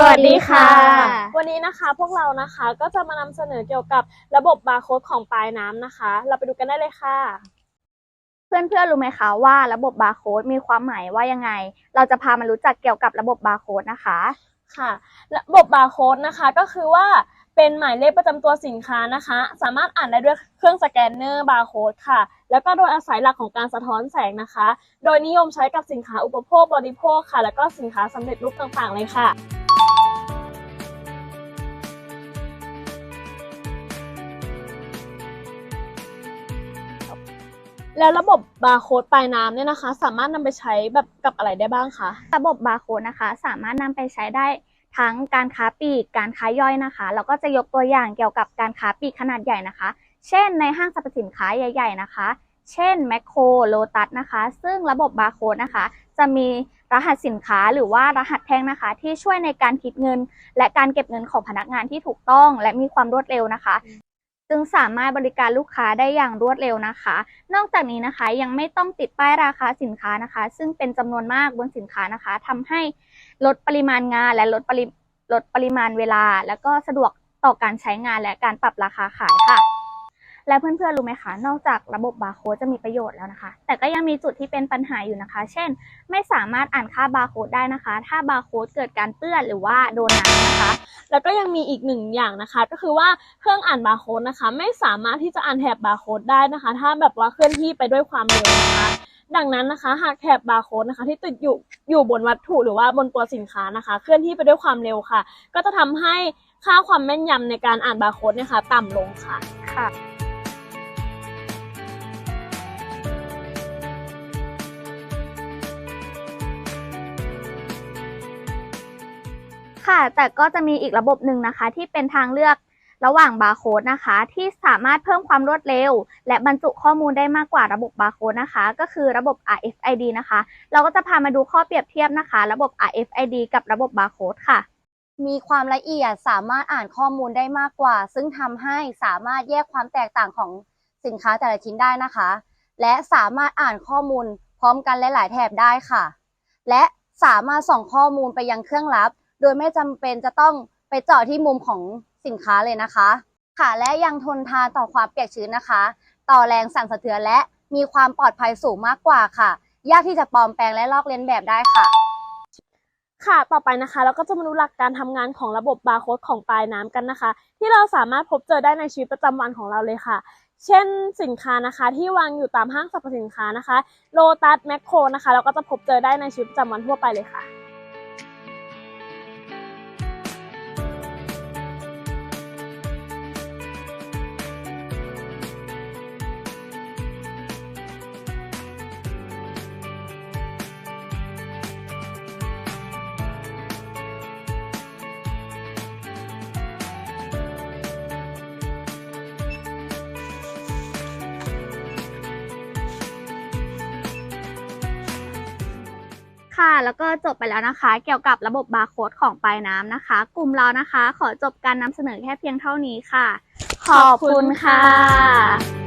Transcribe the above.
สวัสดีค่ะ วันนี้นะคะพวกเรานะคะก็จะมานำเสนอเกี่ยวกับระบบบาร์โค้ดของปลายน้ำนะคะ เราไปดูกันได้เลยค่ะ เพื่อนๆรู้ไหมคะว่าระบบบาร์โค้ดมีความหมายว่ายังไง เราจะพามารู้จักเกี่ยวกับระบบบาร์โค้ดนะคะค่ะ ระบบบาร์โค้ดนะคะก็คือว่าเป็นหมายเลขประจำตัวสินค้านะคะ สามารถอ่านได้ด้วยเครื่องสแกนเนอร์บาร์โค้ดค่ะ แล้วก็โดยอาศัยหลักของการสะท้อนแสงนะคะ โดยนิยมใช้กับสินค้าอุปโภคบริโภคค่ะ แล้วก็สินค้าสำเร็จรูปต่างๆเลยค่ะ แล้วระบบบาร์โค้ดปลายน้ำเนี่ยนะคะ สามารถนำไปใช้แบบกับอะไรได้บ้างคะ ระบบบาร์โค้ดนะคะ สามารถนำไปใช้ได้ทั้งการค้าปลีก การค้าย่อยนะคะแล้วก็จะยกตัวอย่างเกี่ยวกับการค้าปลีกขนาดใหญ่นะคะ เช่น ในห้างสรรพสินค้าใหญ่ ๆ นะคะ เช่นแมคโครโลตัสนะคะ ซึ่งระบบบาร์โค้ดนะคะ จะมีรหัสสินค้าหรือว่ารหัสแท่งนะคะ ที่ช่วยในการคิดเงิน และการเก็บเงินของพนักงานที่ถูกต้อง และมีความรวดเร็วนะคะ จึงสามารถบริการลูกค้าได้อย่างรวดเร็วนะคะ นอกจากนี้นะคะยังไม่ต้องติดป้ายราคาสินค้านะคะ ซึ่งเป็นจำนวนมากบนสินค้านะคะทำให้ลดปริมาณงานและลดปริลดปริมาณเวลา แล้วก็สะดวกต่อการใช้งานและการปรับราคาขายค่ะและเพื่อนๆ รู้ไหมคะ นอกจากระบบบาร์โค้ดจะมีประโยชน์แล้วนะคะ แต่ก็ยังมีจุดที่เป็นปัญหาอยู่นะคะ เช่น ไม่สามารถอ่านค่าบาร์โค้ดได้นะคะ ถ้าบาร์โค้ดเกิดการเปื้อนหรือว่าโดนน้ำนะคะ แล้วก็ยังมีอีกหนึ่งอย่างนะคะ ก็คือว่าเครื่องอ่านบาร์โค้ดนะคะ ไม่สามารถที่จะอ่านแถบบาร์โค้ดได้นะคะ ถ้าแบบว่าเคลื่อนที่ไปด้วยความเร็วนะคะดังนั้นนะคะหากแถบบาร์โค้ดนะคะ ที่ติดอยู่อยู่บนวัตถุหรือว่าบนตัวสินค้านะคะ เคลื่อนที่ไปด้วยความเร็วค่ะ ก็จะทำให้ค่าความแม่นยำในการอ่านบาร์โค้ดเนี่ยค่ะ ต่ำลงค่ะค่ะ ค่ะ แต่ก็จะมีอีกระบบหนึ่งนะคะ ที่เป็นทางเลือกระหว่างบาร์โค้ดนะคะ ที่สามารถเพิ่มความรวดเร็ว และบรรจุข้อมูลได้มากกว่าระบบบาร์โค้ดนะคะ ก็คือระบบ RFID นะคะ เราก็จะพามาดูข้อเปรียบเทียบนะคะ ระบบ RFID กับระบบบาร์โค้ดค่ะ มีความละเอียดสามารถอ่านข้อมูลได้มากกว่า ซึ่งทำให้สามารถแยกความแตกต่างของสินค้าแต่ละชิ้นได้นะคะ และสามารถอ่านข้อมูลพร้อมกันหลาย ๆ แถบได้ค่ะ และสามารถส่งข้อมูลไปยังเครื่องรับ โดยไม่จำเป็นจะต้องไปเจาะที่มุมของสินค้าเลยนะคะ ค่ะและยังทนทานต่อความเปียกชื้นนะคะ ต่อแรงสั่นสะเทือนและมีความปลอดภัยสูงมากกว่าค่ะ ยากที่จะปลอมแปลงและลอกเลียนแบบได้ค่ะ ค่ะต่อไปนะคะ เราก็จะมาดูหลักการทำงานของระบบบาร์โค้ดของปลายน้ำกันนะคะ ที่เราสามารถพบเจอได้ในชีวิตประจำวันของเราเลยค่ะ เช่นสินค้านะคะ ที่วางอยู่ตามห้างสรรพสินค้านะคะโลตัสแมคโครนะคะ เราก็จะพบเจอได้ในชีวิตประจำวันทั่วไปเลยค่ะ ค่ะ แล้วก็จบไปแล้วนะคะ เกี่ยวกับระบบบาร์โค้ดของปลายน้ำนะคะ กลุ่มเรานะคะ ขอจบการนำเสนอแค่เพียงเท่านี้ค่ะ ขอบคุณค่ะ